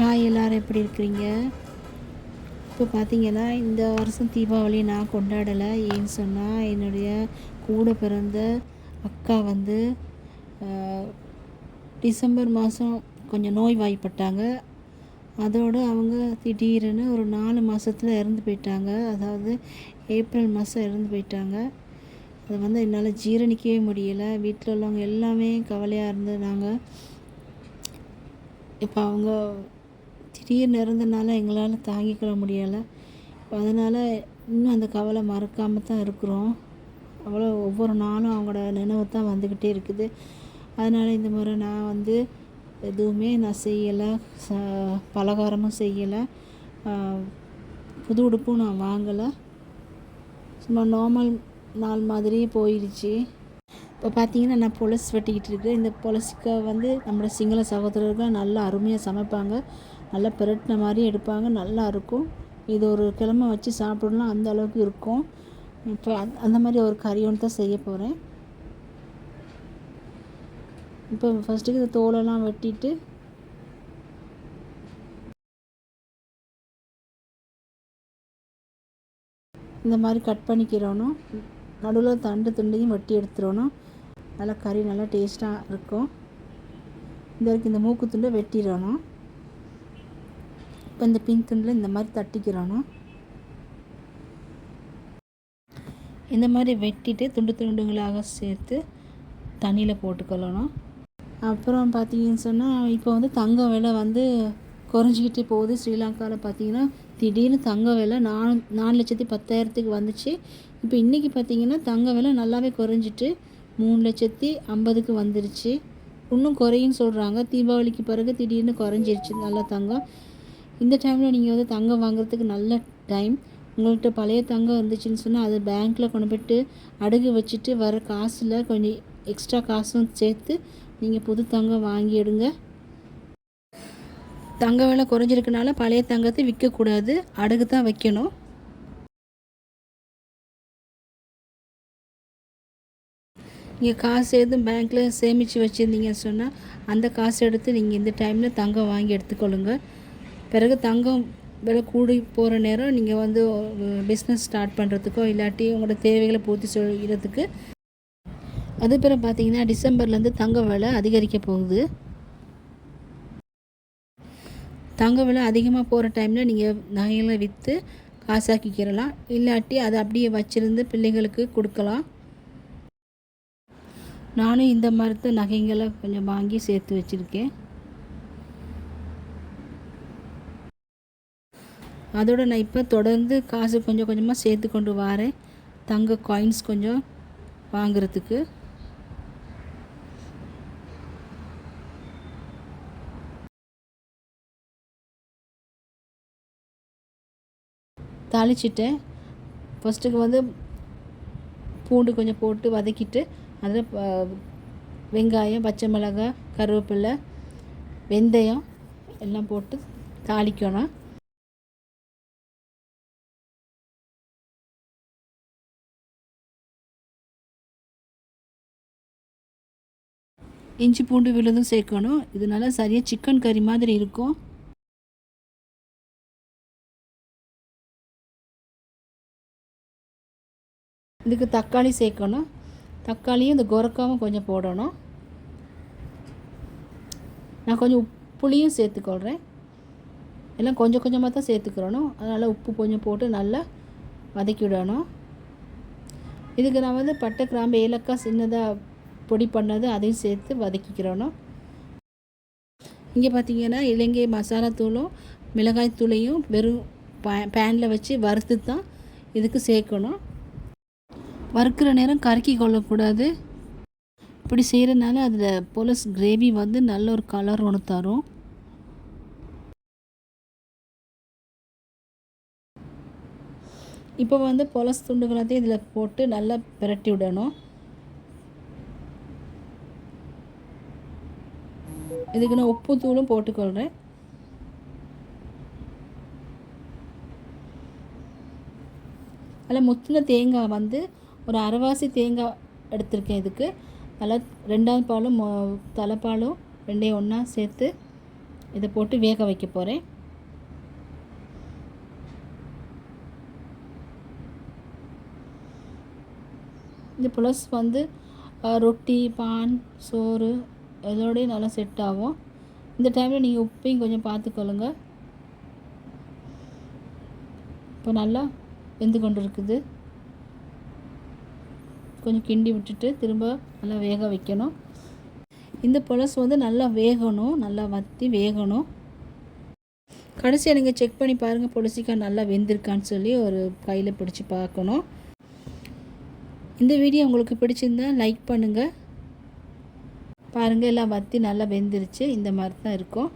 Hi எல்லோரும் எப்படி இருக்கிறீங்க? இப்போ பார்த்தீங்கன்னா இந்த வருஷம் தீபாவளி நான் கொண்டாடலை. ஏன்னு சொன்னால் என்னுடைய கூட பிறந்த அக்கா வந்து டிசம்பர் மாதம் கொஞ்சம் நோய்வாய்ப்பட்டாங்க. அதோடு அவங்க திடீர்னு ஒரு நாலு மாதத்தில் இறந்து போயிட்டாங்க. அதாவது ஏப்ரல் மாதம் இறந்து போயிட்டாங்க. அதை வந்து என்னால் ஜீரணிக்கவே முடியலை. வீட்டில் உள்ளவங்க எல்லாமே கவலையாக இருந்து நாங்கள் இப்போ அவங்க திடீர்னு இறந்தனால எங்களால் தாங்கிக்கிற முடியலை. இப்போ அதனால் இன்னும் அந்த கவலை மறக்காம தான் இருக்கிறோம். அவ்வளோ ஒவ்வொரு நாளும் அவங்களோட நினைவு தான் வந்துக்கிட்டே இருக்குது. அதனால் இந்த முறை நான் வந்து எதுவுமே நான் செய்யலை. ச பலகாரமும் செய்யலை. புது உடுப்பும் நான் வாங்கலை. சும்மா நார்மல் நாள் மாதிரியே போயிடுச்சு இப்போ பார்த்தீங்கன்னா நான் புலஸ் வெட்டிக்கிட்டு இருக்கேன். இந்த பொலசுக்க வந்து நம்மளோட சிங்கள சகோதரர்கள் நல்லா அருமையாக சமைப்பாங்க. நல்லா பிரட்டின மாதிரி எடுப்பாங்க நல்லா இருக்கும். இது ஒரு கிழமை வச்சு சாப்பிடலாம் அந்த அளவுக்கு இருக்கும். இப்போ அந்த- அந்த மாதிரி ஒரு கறி ஒன்று தான் செய்ய போகிறேன் இப்போ ஃபஸ்ட்டுக்கு இந்த தோலெல்லாம் வெட்டிட்டு இந்த மாதிரி கட் பண்ணிக்கிறணும். நடுவில் தண்டு துண்டையும் வெட்டி எடுத்துடணும். நல்லா கறி நல்லா டேஸ்ட்டாக இருக்கும். இந்த வரைக்கும் இந்த மூக்கு துண்டை வெட்டிடணும். இப்போ இந்த பின் துண்டில் இந்த மாதிரி தட்டிக்கிறணும் இந்த மாதிரி வெட்டிட்டு துண்டு துண்டுகளாக சேர்த்து தண்ணியில் போட்டுக்கொள்ளணும் அப்புறம் பார்த்தீங்கன்னு சொன்னால் இப்போ வந்து தங்க விலை வந்து குறைஞ்சிக்கிட்டே போகுது. ஸ்ரீலங்காவில் பார்த்தீங்கன்னா திடீர்னு தங்க விலை நாலு நாலு லட்சத்தி பத்தாயிரத்துக்கு வந்துச்சு. இப்போ இன்றைக்கி பார்த்தீங்கன்னா தங்க விலை நல்லாவே குறைஞ்சிட்டு மூணு லட்சத்தி ஐம்பதுக்கு வந்துருச்சு. இன்னும் குறையும் சொல்கிறாங்க தீபாவளிக்கு பிறகு திடீர்னு குறைஞ்சிருச்சு. நல்லா தங்கம். இந்த டைமில் நீங்கள் வந்து தங்கம் வாங்குறதுக்கு நல்ல டைம் உங்கள்கிட்ட பழைய தங்கம் இருந்துச்சுன்னு சொன்னால் அதை பேங்க்கில் கொண்டு போய்ட்டு அடகு வச்சுட்டு வர காசில் கொஞ்சம் எக்ஸ்ட்ரா காசும் சேர்த்து நீங்கள் புது தங்கம் வாங்கி எடுங்க. தங்க விலை குறைஞ்சிருக்கனால பழைய தங்கத்தை விற்கக்கூடாது அடகு தான் வைக்கணும். நீங்கள் காசு எதுவும் பேங்க்கில் சேமித்து வச்சுருந்தீங்கன்னு சொன்னால் அந்த காசு எடுத்து நீங்கள் இந்த டைமில் தங்கம் வாங்கி எடுத்துக்கொள்ளுங்கள் பிறகு தங்கம் விலை கூடி போகிற நேரம் நீங்கள் வந்து பிஸ்னஸ் ஸ்டார்ட் பண்ணுறதுக்கோ இல்லாட்டி உங்களோட தேவைகளை பூர்த்தி செய்கிறதுக்கு அதுக்கப்புறம் பார்த்தீங்கன்னா டிசம்பர்லேருந்து தங்க விலை அதிகரிக்க போகுது. தங்க விலை அதிகமாக போகிற டைமில் நீங்கள் நகைகளை விற்று காசாக்கிக்கிறலாம் இல்லாட்டி அதை அப்படியே வச்சுருந்து பிள்ளைங்களுக்கு கொடுக்கலாம். நானும் இந்த மரத்து நகைங்களை கொஞ்சம் வாங்கி சேர்த்து வச்சுருக்கேன். அதோட நான் இப்போ தொடர்ந்து காசு கொஞ்சம் கொஞ்சமாக சேர்த்து கொண்டு வரேன். தங்க காயின்ஸ் கொஞ்சம் வாங்குறதுக்கு. தாளிச்சிட்டேன். ஃபஸ்ட்டுக்கு வந்து பூண்டு கொஞ்சம் போட்டு வதக்கிட்டு அதில் வெங்காயம் பச்சை மிளகாய் கருவேப்பிலை வெந்தயம் எல்லாம் போட்டு தாளிக்கணும். இஞ்சி பூண்டு விழுதும் சேர்க்கணும். இதனால சரியாக சிக்கன் கறி மாதிரி இருக்கும். இதுக்கு தக்காளி சேர்க்கணும். தக்காளியும் இந்த குரக்காவும் கொஞ்சம் போடணும். நான் கொஞ்சம் உப்புளியும் சேர்த்துக்கொள்கிறேன் எல்லாம் கொஞ்சம் கொஞ்சமாக தான் சேர்த்துக்கிறணும். அதனால் உப்பு கொஞ்சம் போட்டு நல்லா வதக்கி விடணும் இதுக்கு நான் வந்து பட்டை கிராம்பு ஏலக்காய் சின்னதாக பொடி பண்ணது அதையும் சேர்த்து வதக்கிக்கிறணும் இங்கே பார்த்தீங்கன்னா இலங்கை மசாலா தூளும் மிளகாய் தூளையும் வெறும் பே பேனில் வச்சு வறுத்து தான் இதுக்கு சேர்க்கணும். வறுக்கிற நேரம் கருக்கி கொள்ளக்கூடாது. இப்படி செய்கிறனால அதில் பொலஸ் கிரேவி வந்து நல்ல ஒரு கலர் ஒன்று தரும். இப்போ வந்து பொலஸ் துண்டுகளாத்தையும் இதில் போட்டு நல்லா பிரட்டி விடணும். இதுக்கு நான் உப்பு தூளும் போட்டுக்கொள்கிறேன் அதில் முத்தின தேங்காய் வந்து ஒரு அரைவாசி தேங்காய் எடுத்திருக்கேன் இதுக்கு. நல்லா ரெண்டாவது பாலும் மொ- தலைப்பாலும் ரெண்டையும் ஒன்றா சேர்த்து இதை போட்டு வேக வைக்க போகிறேன் இந்த புலஸ் வந்து ரொட்டி பான் சோறு இதோடய நல்லா செட் ஆகும். இந்த டைமில் நீங்கள் உப்பையும் கொஞ்சம் பார்த்துக்கொள்ளுங்க. இப்போ நல்லா வெந்து கொண்டு இருக்குது கொஞ்சம் கிண்டி விட்டுட்டு திரும்ப நல்லா வேக வைக்கணும். இந்த புலசு வந்து நல்லா வேகணும். நல்லா வற்றி வேகணும். கடைசியாக நீங்கள் செக் பண்ணி பாருங்கள் புலசிக்காய் நல்லா வெந்திருக்கான்னு சொல்லி ஒரு கையில் பிடிச்சி பார்க்கணும். இந்த வீடியோ உங்களுக்கு பிடிச்சிருந்தா லைக் பண்ணுங்கள் பாருங்கள் எல்லாம் வற்றி நல்லா வெந்துருச்சு. இந்த மாதிரி தான் இருக்கும்.